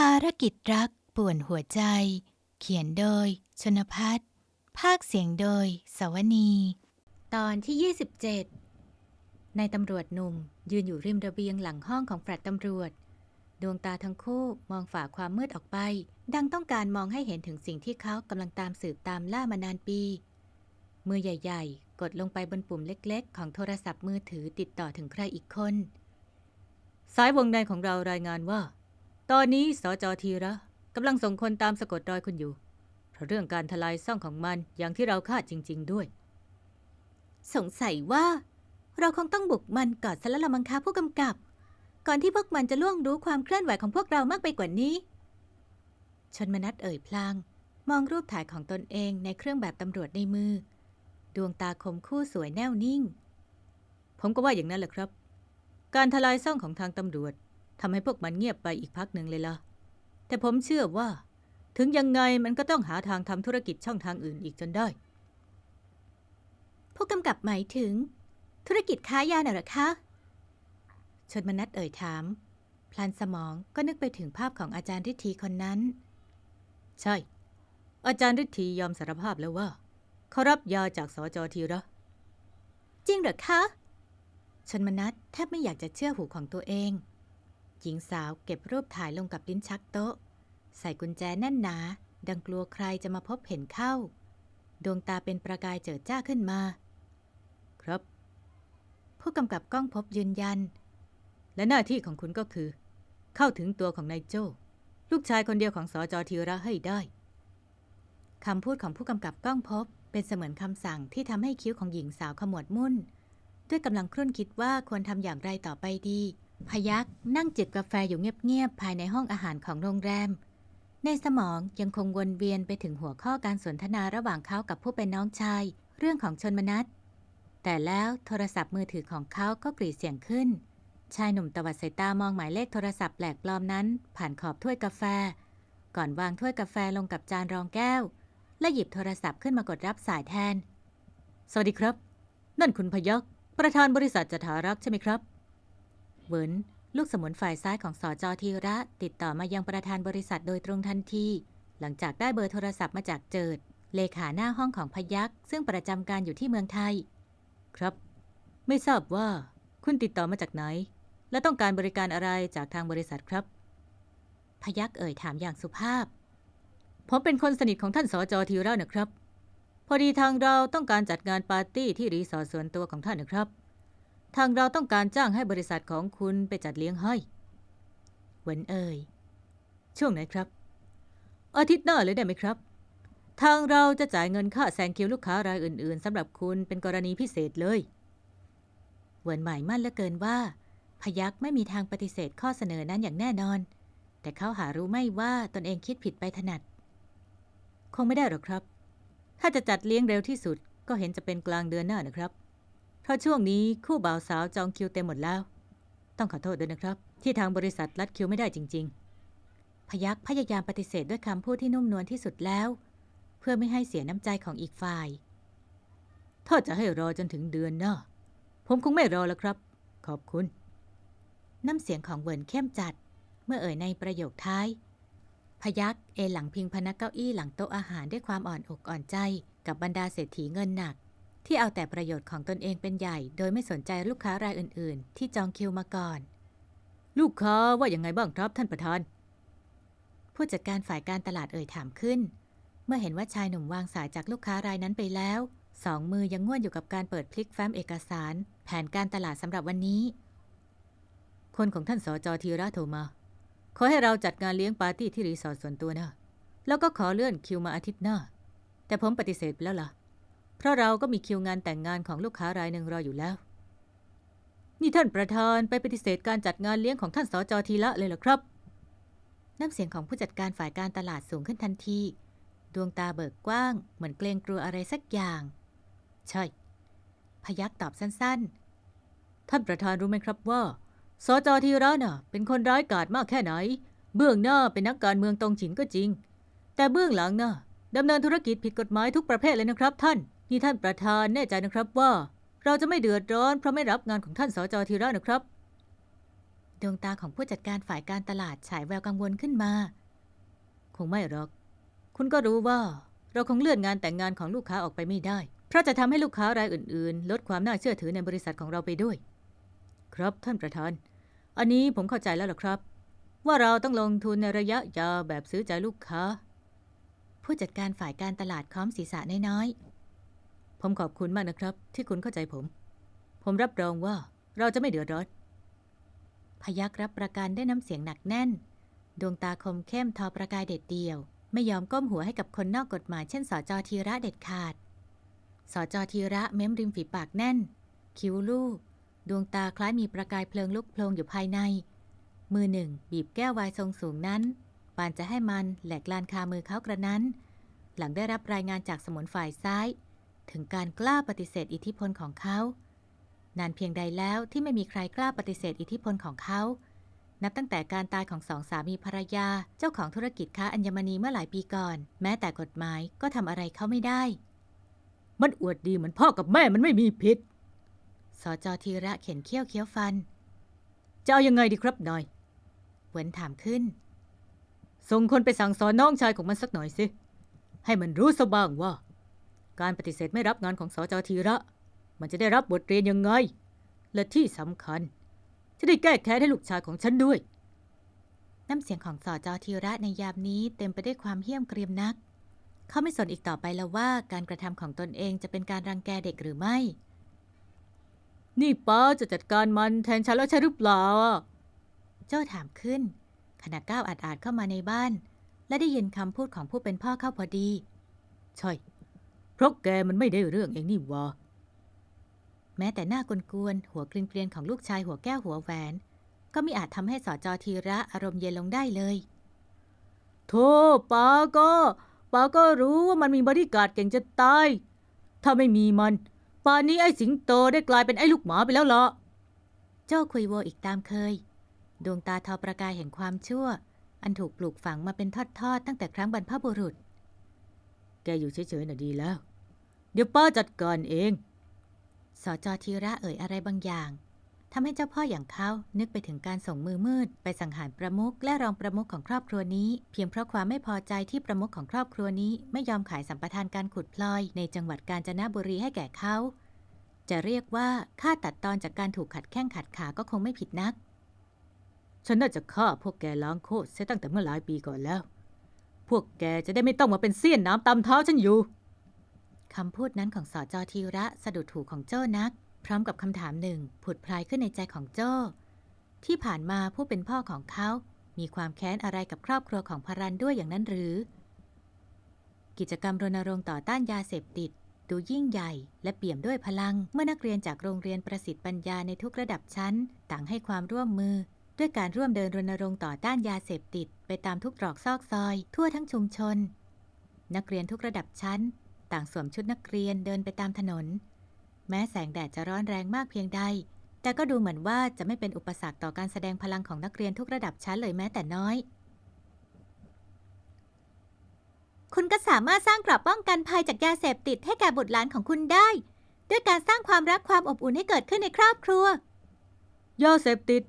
ภารกิจรักป่วนหัวใจ เขียนโดย ชนพัฒน์ภาคเสียงโดย สวนี ตอนที่ 27 นายตำรวจหนุ่ม ยืนอยู่ริมระเบียงหลังห้องของแฟลตตำรวจ ดวงตาทั้งคู่มองฝ่าความมืดออกไป ดังต้องการมองให้เห็นถึงสิ่งที่เขากำลังตามสืบตามล่ามานานปี มือใหญ่ ๆ กดลงไปบนปุ่มเล็ก ๆ ของโทรศัพท์มือถือติดต่อถึงใครอีกคน สายวงในของเรารายงานว่า ตอนนี้สจทีระกำลังส่งคนตามสะกดรอยคุณอยู่ เพราะเรื่องการทลายซ่องของมันอย่างที่เราคาดจริง ๆ ด้วย สงสัยว่า เราคงต้องบุกมันก่อนสละละมังคาผู้กำกับ ก่อนที่พวกมันจะล่วงรู้ความเคลื่อนไหวของพวกเรามากไปกว่านี้ชนมนัสเอ่ยพลาง มองรูปถ่ายของตนเองในเครื่องแบบตำรวจในมือ ดวงตาคมคู่สวยแน่วนิ่ง ผมก็ว่าอย่างนั้นแหละครับ การทลายซ่องของทางตำรวจ ทำให้พวกมันเงียบไปอีกพักหนึ่งเลยล่ะ แต่ผมเชื่อว่า ถึงยังไงมันก็ต้องหาทางทำธุรกิจช่องทางอื่นอีกจนได้ ผู้กำกับหมายถึง ธุรกิจค้ายาน่ะหรอคะชนมนัสเอ่ยถาม พลันสมองก็นึกไปถึงภาพของอาจารย์ฤทธีคนนั้น ใช่ อาจารย์ฤทธียอมสารภาพแล้วว่า เขารับยาจากสจทีระจริงเหรอคะชนมนัสแทบไม่อยากจะเชื่อหูของตัวเอง หญิงสาวเก็บรูปถ่ายลงกับลิ้นชักโต๊ะ ใส่กุญแจแน่นหนา ดังกลัวใครจะมาพบเห็นเข้า ดวงตาเป็นประกายเจิดจ้าขึ้นมา ครับ ผู้กำกับกล้องพบยืนยัน และหน้าที่ของคุณก็คือ เข้าถึงตัวของนายโจ้ลูกชายคนเดียวของสอจอทีระให้ได้คำพูดของผู้กำกับกล้องพบ เป็นเสมือนคำสั่งที่ทำให้คิ้วของหญิงสาวขมวดมุ่น ด้วยกำลังครุ่นคิดว่าควรทำอย่างไรต่อไปดี พยักนั่งจิบกาแฟอยู่เงียบๆภายในห้องอาหารของโรงแรม ในสมองยังคงวนเวียนไปถึงหัวข้อการสนทนาระหว่างเขากับผู้เป็นน้องชาย เรื่องของชนมนัสแต่แล้วโทรศัพท์มือถือของเขาก็กรีดเสียงขึ้น ชายหนุ่มตวัดสายตามองหมายเลขโทรศัพท์แปลกปลอมนั้น ผ่านขอบถ้วยกาแฟ ก่อนวางถ้วยกาแฟลงกับจานรองแก้ว และหยิบโทรศัพท์ขึ้นมากดรับสายแทน สวัสดีครับ นั่นคุณพยักประธานบริษัทจถารักษ์ใช่ไหมครับ เวินลูกสมุนฝ่ายซ้ายของสอจอทีระ ติดต่อมายังประธานบริษัทโดยตรงทันที หลังจากได้เบอร์โทรศัพท์มาจากเจิด เลขาหน้าห้องของพยักซึ่งประจำการอยู่ที่เมืองไทย ครับ ไม่ทราบว่า คุณติดต่อมาจากไหน และต้องการบริการอะไรจากทางบริษัทครับ พยักเอ่ยถามอย่างสุภาพ ผมเป็นคนสนิทของท่านสอจอทีระนะครับ พอดีทางเราต้องการจัดงานปาร์ตี้ที่รีสอร์ทส่วนตัวของท่านนะครับ ทางเราต้องการจ้างให้บริษัทของคุณไปจัดเลี้ยงให้เหวินเอ่ยช่วงไหนครับ อาทิตย์หน้าเลยได้ไหมครับ ทางเราจะจ่ายเงินค่าแซงคิวลูกค้ารายอื่น ๆสำหรับคุณเป็นกรณีพิเศษเลยเหวินหมายมั่นเหลือเกินว่า พยักไม่มีทางปฏิเสธข้อเสนอนั้นอย่างแน่นอน แต่เขาหารู้ไม่ว่าตนเองคิดผิดไปถนัด คงไม่ได้หรอกครับ ถ้าจะจัดเลี้ยงเร็วที่สุดก็เห็นจะเป็นกลางเดือนหน้านะครับ เพราะช่วงนี้คู่บ่าวสาวจองคิวเต็มหมดแล้ว ต้องขอโทษด้วยนะครับ ที่ทางบริษัทรัดคิวไม่ได้จริง ๆ พยักพยายามปฏิเสธด้วยคำพูดที่นุ่มนวลที่สุดแล้ว เพื่อไม่ให้เสียน้ำใจของอีกฝ่าย ถ้าจะให้รอจนถึงเดือนหน้าผมคงไม่รอแล้วครับ ขอบคุณ น้ำเสียงของเวินเข้มจัด เมื่อเอ่ยในประโยคท้าย พยักเอหลังพิงพนักเก้าอี้หลังโต๊ะอาหารด้วยความอ่อนอกอ่อนใจ กับบรรดาเศรษฐีเงินหนัก ที่เอาแต่ประโยชน์ของตนเองเป็นใหญ่ โดยไม่สนใจลูกค้ารายอื่น ๆ ที่จองคิวมาก่อน ลูกค้าว่าอย่างไงบ้างครับท่านประธาน ผู้จัดการฝ่ายการตลาดเอ่ยถามขึ้น เมื่อเห็นว่าชายหนุ่มวางสายจากลูกค้ารายนั้นไปแล้ว สองมือยังง่วนอยู่กับการเปิดพลิกแฟ้มเอกสาร แผนการตลาดสำหรับวันนี้ คนของท่านสจทีระโทรมา ขอให้เราจัดงานเลี้ยงปาร์ตี้ที่รีสอร์ทส่วนตัวนะ แล้วก็ขอเลื่อนคิวมาอาทิตย์หน้า แต่ผมปฏิเสธไปแล้วล่ะ ราะเราก็มีคิวงานแต่งงานของลูกค้ารายหนึ่งรออยู่แล้ว นี่ท่านประธานไปปฏิเสธการจัดงานเลี้ยงของท่านสจทีละเลยเหรอครับ น้ำเสียงของผู้จัดการฝ่ายการตลาดสูงขึ้นทันที ดวงตาเบิกกว้าง เหมือนเกรงกลัวอะไรสักอย่าง ใช่ พยักตอบสั้นๆ ท่านประธานรู้ไหมครับว่า สจทีระน่ะ เป็นคนร้ายกาจมากแค่ไหน เบื้องหน้าเป็นนักการเมืองตรงฉินก็จริง แต่เบื้องหลังน่ะดำเนินธุรกิจผิดกฎหมายทุกประเภทเลยนะครับท่าน นี่ท่านประธานแน่ใจนะครับว่า เราจะไม่เดือดร้อนเพราะไม่รับงานของท่านสจทีระนะครับ ดวงตาของผู้จัดการฝ่ายการตลาดฉายแววกังวลขึ้นมา คงไม่หรอก คุณก็รู้ว่า เราคงเลื่อนงานแต่งงานของลูกค้าออกไปไม่ได้ เพราะจะทำให้ลูกค้ารายอื่น ๆ ลดความน่าเชื่อถือในบริษัทของเราไปด้วย ครับท่านประธาน อันนี้ผมเข้าใจแล้วล่ะครับ ว่าเราต้องลงทุนในระยะยาวแบบซื้อใจลูกค้า ผู้จัดการฝ่ายการตลาดค้อมศีรษะน้อยๆ ผมขอบคุณมากนะครับ ที่คุณเข้าใจผม ผมรับรองว่าเราจะไม่เดือดร้อน พยักรับประกันด้วยน้ำเสียงหนักแน่น ดวงตาคมเข้มทอประกายเด็ดเดี่ยว ไม่ยอมก้มหัวให้กับคนนอกกฎหมายเช่นสจทีระเด็ดขาดสจทีระเม้มริมฝีปากแน่น คิ้วลูก ดวงตาคล้ายมีประกายเพลิงลุกโพลงอยู่ภายใน มือหนึ่ง บีบแก้ววน์ทรงสูงนั้นปานจะให้มันแหลกลานคามือเขากระนั้น หลังได้รับรายงานจากสมุนฝ่ายซ้าย ถึงการกล้าปฏิเสธอิทธิพลของเขา นานเพียงใดแล้วที่ไม่มีใครกล้าปฏิเสธอิทธิพลของเขา นับตั้งแต่การตายของสองสามีภรรยาเจ้าของธุรกิจค้าอัญมณีเมื่อหลายปีก่อน แม้แต่กฎหมายก็ทำอะไรเขาไม่ได้ มันอวดดีเหมือนพ่อกับแม่มันไม่มีผิดสจทีระเขียนเขี้ยวเคี้ยวฟัน จะเอายังไงดีครับหน่อยเหวินถามขึ้น ส่งคนไปสั่งสอนน้องชายของมันสักหน่อยสิ ให้มันรู้ซะบ้างว่า การปฏิเสธไม่รับงานของสจทีระ มันจะได้รับบทเรียนยังไง และที่สำคัญ จะได้แก้แค้นให้ลูกชายของฉันด้วย น้ำเสียงของสจทีระในยามนี้เต็มไปด้วยความเหี้ยมเกรียมนัก เขาไม่สนอีกต่อไปแล้วว่าการกระทำของตนเองจะเป็นการรังแกเด็กหรือไม่ นี่ป้าจะจัดการมันแทนฉันแล้วใช่หรือเปล่าอะโจ้าถามขึ้น ขณะก้าวอาดๆเข้ามาในบ้าน และได้ยินคำพูดของผู้เป็นพ่อเข้าพอดี ใช่ เพราะแกมันไม่ได้เรื่องเองนี่วะแม้แต่หน้ากวนๆหัวเกรียนๆของลูกชายหัวแก้วหัวแหวน ก็ไม่อาจทำให้สจทีระอารมณ์เย็นลงได้เลยโธ่ป้าก็ป้าก็รู้ว่ามันมีบริการเก่งจะตาย ถ้าไม่มีมัน ป่านนี้ไอ้สิงโตได้กลายเป็นไอ้ลูกหมาไปแล้วล่ะโจ้าคุยโวอีกตามเคย ดวงตาทอประกายแห่งความชั่ว อันถูกปลูกฝังมาเป็นทอดๆ ตั้งแต่ครั้งบรรพบุรุษ แกอยู่เฉยๆน่ะดีแล้ว เดี๋ยวป้าจัดการเอง สจทีระเอ่ยอะไรบางอย่างทำให้เจ้าพ่ออย่างเขานึกไปถึงการส่งมือมืด ไปสังหารประมุขและรองประมุขของครอบครัวนี้ เพียงเพราะความไม่พอใจที่ประมุขของครอบครัวนี้ไม่ยอมขายสัมปทานการขุดพลอยในจังหวัดกาญจนบุรีให้แก่เขา จะเรียกว่าค่าตัดตอนจากการถูกขัดแข้งขัดขาก็คงไม่ผิดนัก ฉันน่าจะฆ่าพวกแกล้างโคตรเสียตั้งแต่เมื่อหลายปีก่อนแล้ว พวกแกจะได้ไม่ต้องมาเป็นเสี้ยนน้ำตำเท้าฉันอยู่ คำพูดนั้นของสอจอทีระสะดุดหูของโจ้นัก พร้อมกับคำถามหนึ่งผุดพลายขึ้นในใจของโจ้ ที่ผ่านมาผู้เป็นพ่อของเขา มีความแค้นอะไรกับครอบครัวของพรันด้วยอย่างนั้นหรือ กิจกรรมรณรงค์ต่อต้านยาเสพติด ดูยิ่งใหญ่และเปี่ยมด้วยพลังเมื่อนักเรียนจากโรงเรียนประสิทธิ์ปัญญาในทุกระดับชั้น ต่างให้ความร่วมมือ ด้วยการร่วมเดินรณรงค์ต่อต้านยาเสพติด ไปตามทุกตรอกซอกซอย ทั่วทั้งชุมชน นักเรียนทุกระดับชั้น ต่างสวมชุดนักเรียนเดินไปตามถนน แม้แสงแดดจะร้อนแรงมากเพียงใด แต่ก็ดูเหมือนว่าจะไม่เป็นอุปสรรคต่อการแสดงพลังของนักเรียนทุกระดับชั้นเลยแม้แต่น้อย คุณก็สามารถสร้างกรอบป้องกันภัยจากยาเสพติดให้แก่บุตรหลานของคุณได้ ด้วยการสร้างความรักความอบอุ่นให้เกิดขึ้นในครอบครัวยาเสพติด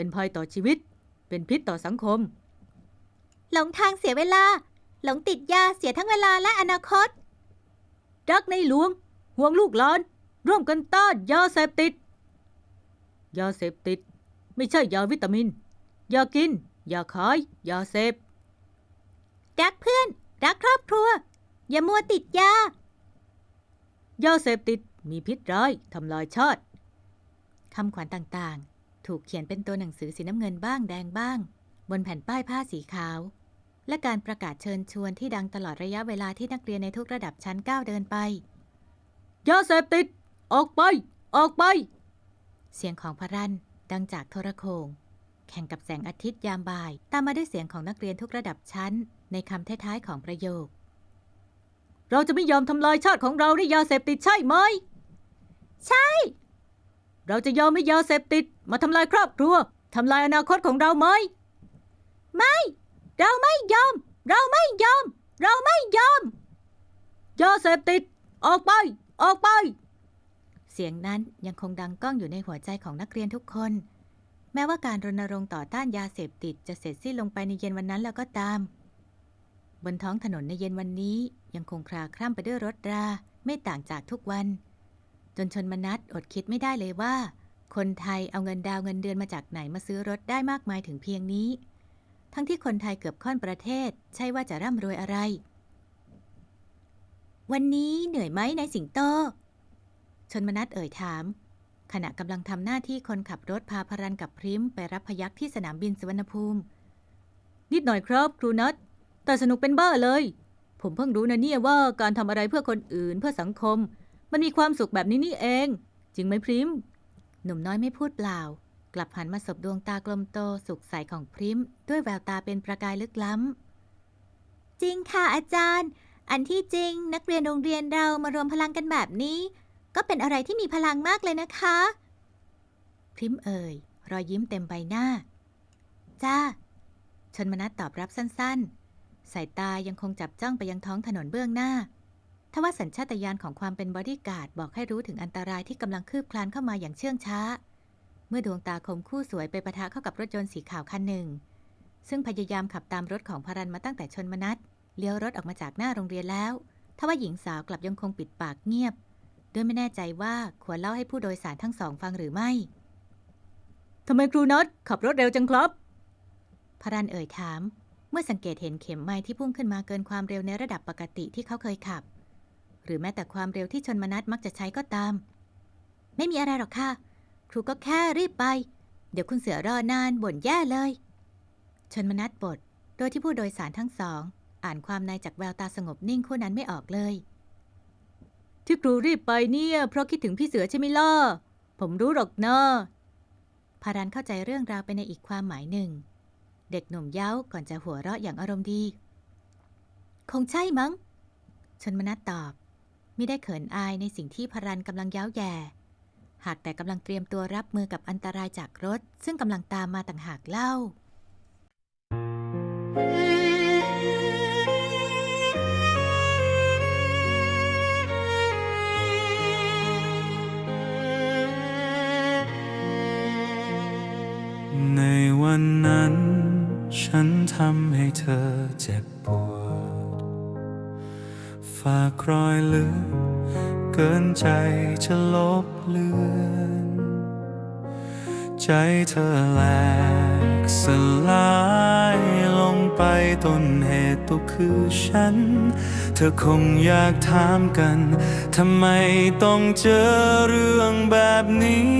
เป็นภัยต่อชีวิต เป็นพิษต่อสังคม หลงทางเสียเวลา หลงติดยาเสียทั้งเวลาและอนาคต รักในหลวง ห่วงลูกหลาน ร่วมกันต้านยาเสพติด ยาเสพติด ไม่ใช่ยาวิตามิน ยากิน ยาขาย ยาเสพ รักเพื่อน รักครอบครัว อย่ามัวติดยา ยาเสพติดมีพิษร้ายทำลายชาติคำขวัญต่างๆ ถูกเขียนเป็นตัวหนังสือสีน้ำเงินบ้างแดงบ้าง บนแผ่นป้ายผ้าสีขาว และการประกาศเชิญชวนที่ดังตลอดระยะเวลาที่นักเรียนในทุกระดับชั้นก้าวเดินไปยาเสพติด ออกไป ออกไป เสียงของพระรันดังจากโทรโขงแข่งกับแสงอาทิตย์ยามบ่าย ตามมาด้วยเสียงของนักเรียนทุกระดับชั้น ในคำท้ายๆของประโยค เราจะไม่ยอมทำลายชาติของเราด้วยยาเสพติดใช่ไหม ใช่ เราจะยอมให้ยาเสพติด มาทำลายครอบครัวทำลายอนาคตของเราไหม ไม่ เราไม่ยอม เราไม่ยอม เราไม่ยอม ยาเสพติด ออกไป ออกไป เสียงนั้นยังคงดังก้องอยู่ในหัวใจของนักเรียนทุกคน แม้ว่าการรณรงค์ต่อต้านยาเสพติดจะเสร็จสิ้นลงไปในเย็นวันนั้นแล้วก็ตาม บนท้องถนนในเย็นวันนี้ยังคงคลาคร่ำไปด้วยรถรา ไม่ต่างจากทุกวัน จนชนมนัสอดคิดไม่ได้เลยว่า คนไทยเอาเงินดาวเงินเดือนมาจากไหนมาซื้อรถได้มากมายถึงเพียงนี้ ทั้งที่คนไทยเกือบค่อนประเทศ ใช่ว่าจะร่ำรวยอะไร วันนี้เหนื่อยไหมนายสิงโต ชนมนัสเอ่ยถาม ขณะกำลังทำหน้าที่คนขับรถพาพรันกับพริมไปรับพยักที่สนามบินสุวรรณภูมิ นิดหน่อยครับครูนัทแต่สนุกเป็นบ้าเลย ผมเพิ่งรู้นะเนี่ยว่าการทำอะไรเพื่อคนอื่นเพื่อสังคม มันมีความสุขแบบนี้นี่เอง จริงไหมพริม หนุ่มน้อยไม่พูดเปล่า กลับหันมาสบดวงตากลมโตสุขใสของพริม ด้วยแววตาเป็นประกายลึกล้ำ จริงค่ะอาจารย์ อันที่จริงนักเรียนโรงเรียนเรามารวมพลังกันแบบนี้ ก็เป็นอะไรที่มีพลังมากเลยนะคะ พริมเอ่ย รอยยิ้มเต็มใบหน้า จ้า ชนมนัสตอบรับสั้นๆ สายตายังคงจับจ้องไปยังท้องถนนเบื้องหน้า ทว่าสัญชาตญาณของความเป็นบอดี้การ์ดบอกให้รู้ถึงอันตรายที่กำลังคืบคลานเข้ามาอย่างเชื่องช้า เมื่อดวงตาคมคู่สวยไปปะทะเข้ากับรถยนต์สีขาวคันหนึ่ง ซึ่งพยายามขับตามรถของพารันมาตั้งแต่ชนมนัสเลี้ยวรถออกมาจากหน้าโรงเรียนแล้วทว่าหญิงสาวกลับยังคงปิดปากเงียบด้วยไม่แน่ใจว่าควรเล่าให้ผู้โดยสารทั้งสองฟังหรือไม่ทำไมครูนัทขับรถเร็วจังครับพารันเอ่ยถาม เมื่อสังเกตเห็นเข็มไม้ที่พุ่งขึ้นมาเกินความเร็วในระดับปกติที่เขาเคยขับ หรือแม้แต่ความเร็วที่ชนมนัสมักจะใช้ก็ตาม ไม่มีอะไรหรอกค่ะ ครูก็แค่รีบไป เดี๋ยวคุณเสือรอนานบ่นแย่เลย ชนมนัสบทโดยที่ผู้โดยสารทั้งสอง อ่านความในจากแววตาสงบนิ่งคู่นั้นไม่ออกเลย ที่ครูรีบไปเนี่ย เพราะคิดถึงพี่เสือใช่ไหมล่ะผมรู้หรอกเนะพารันเข้าใจเรื่องราวไปในอีกความหมายหนึ่ง เด็กหนุ่มเย้าก่อนจะหัวเราะอย่างอารมณ์ดี คงใช่มั้ง ชนมนัสตอบ ไม่ได้เขินอายในสิ่งที่พารันกำลังเย้าแย่ หากแต่กำลังเตรียมตัวรับมือกับอันตรายจากรถ ซึ่งกำลังตามมาต่างหากเล่า ในวันนั้น ฉันทำให้เธอเจ็บปวด ฝากรอยลึกเกินใจจะลบเลือนใจเธอแหลกสลายลงไปต้นเหตุตัวคือฉัน เธอคงอยากถามกันทำไมต้องเจอเรื่องแบบนี้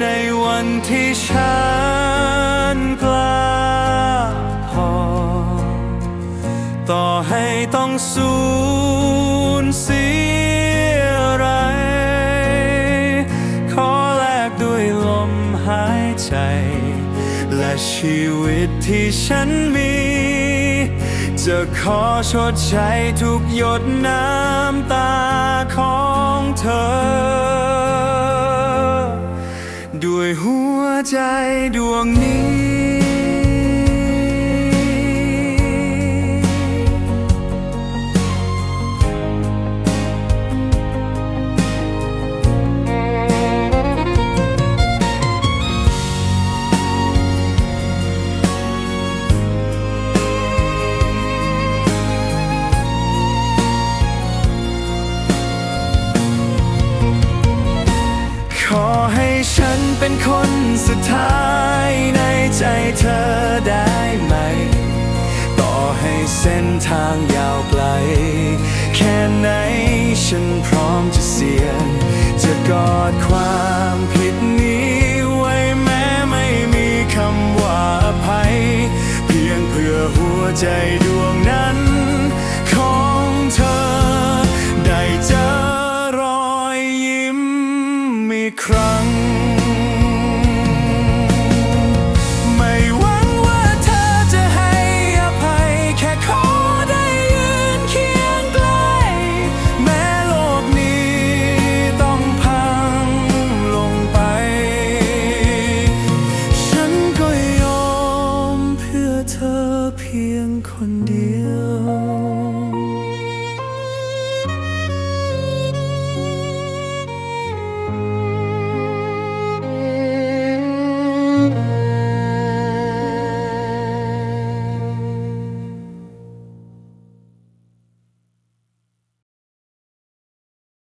ในวันที่ฉันกลาพ ต่อให้ต้องสูญเสียอะไร ขอแลกด้วยลมหายใจ และชีวิตที่ฉันมี จะขอชดใช้ทุกหยดน้ำตาของเธอ ด้วยหัวใจดวงนี้ ทางยาวไกล แค่ไหนฉันพร้อมจะเสี่ยงจะกอดความ